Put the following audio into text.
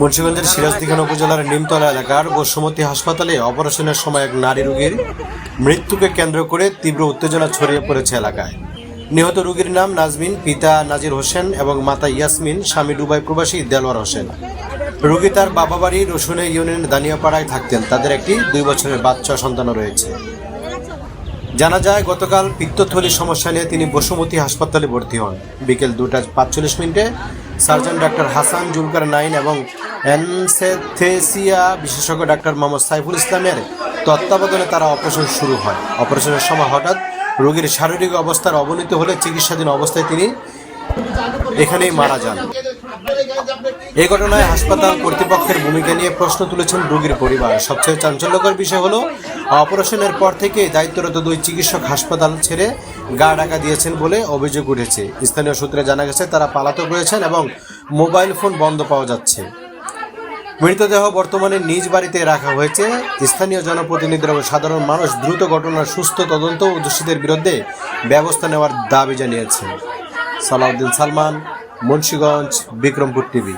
মুন্সিগঞ্জের সিরাজদিখান উপজেলার নিমতলা এলাকার বসুমতী হাসপাতালে অপারেশনের সময় এক নারী রোগীর মৃত্যুকে কেন্দ্র করে তীব্র উত্তেজনা ছড়িয়ে পড়েছে এলাকায়। নিহত রোগীর নাম নাজমিন, পিতা নাজির হোসেন এবং মাতা ইয়াসমিন, স্বামী ডুবাই প্রবাসী দেলোয়ার হোসেন। রোগী তার বাবা বাড়ি রসুনে ইউনিয়নের দানিয়াপাড়ায় থাকতেন। তাদের একটি দুই বছরের বাচ্চা সন্তানও রয়েছে। জানা যায়, গতকাল পিত্তথলির সমস্যা নিয়ে তিনি বসুমতী হাসপাতালে ভর্তি হন। বিকেল দুটা পাঁচচল্লিশ মিনিটে সার্জন ডাক্তার হাসান জুলকার নাইন এবং অ্যানসেথেসিয়া বিশেষজ্ঞ ডাক্তার মোহাম্মদ সাইফুল ইসলামের তত্ত্বাবধানে তারা অপারেশন শুরু হয়। অপারেশনের সময় হঠাৎ রোগীর শারীরিক অবস্থার অবনতি হলে চিকিৎসাধীন অবস্থায় তিনি এখানেই মারা যান। এই ঘটনায় হাসপাতাল কর্তৃপক্ষের ভূমিকা নিয়ে প্রশ্ন তুলেছেন রোগীর পরিবার। সবচেয়ে চাঞ্চল্যকর বিষয় হলো অপারেশনের পর থেকে দায়িত্বরত দুই চিকিৎসক হাসপাতাল ছেড়ে গা ডাকা দিয়েছেন বলে অভিযোগ উঠেছে। স্থানীয় সূত্রে জানা গেছে, তারা পালাতক রয়েছেন এবং মোবাইল ফোন বন্ধ পাওয়া যাচ্ছে। মৃতদেহ বর্তমানে নিজ বাড়িতে রাখা হয়েছে। স্থানীয় জনপ্রতিনিধিরা ও সাধারণ মানুষ দ্রুত ঘটনার সুস্থ তদন্ত ও দোষীদের বিরুদ্ধে ব্যবস্থা নেওয়ার দাবি জানিয়েছেন। সালাউদ্দিন সালমান, মুন্সীগঞ্জ, বিক্রমপুর টিভি।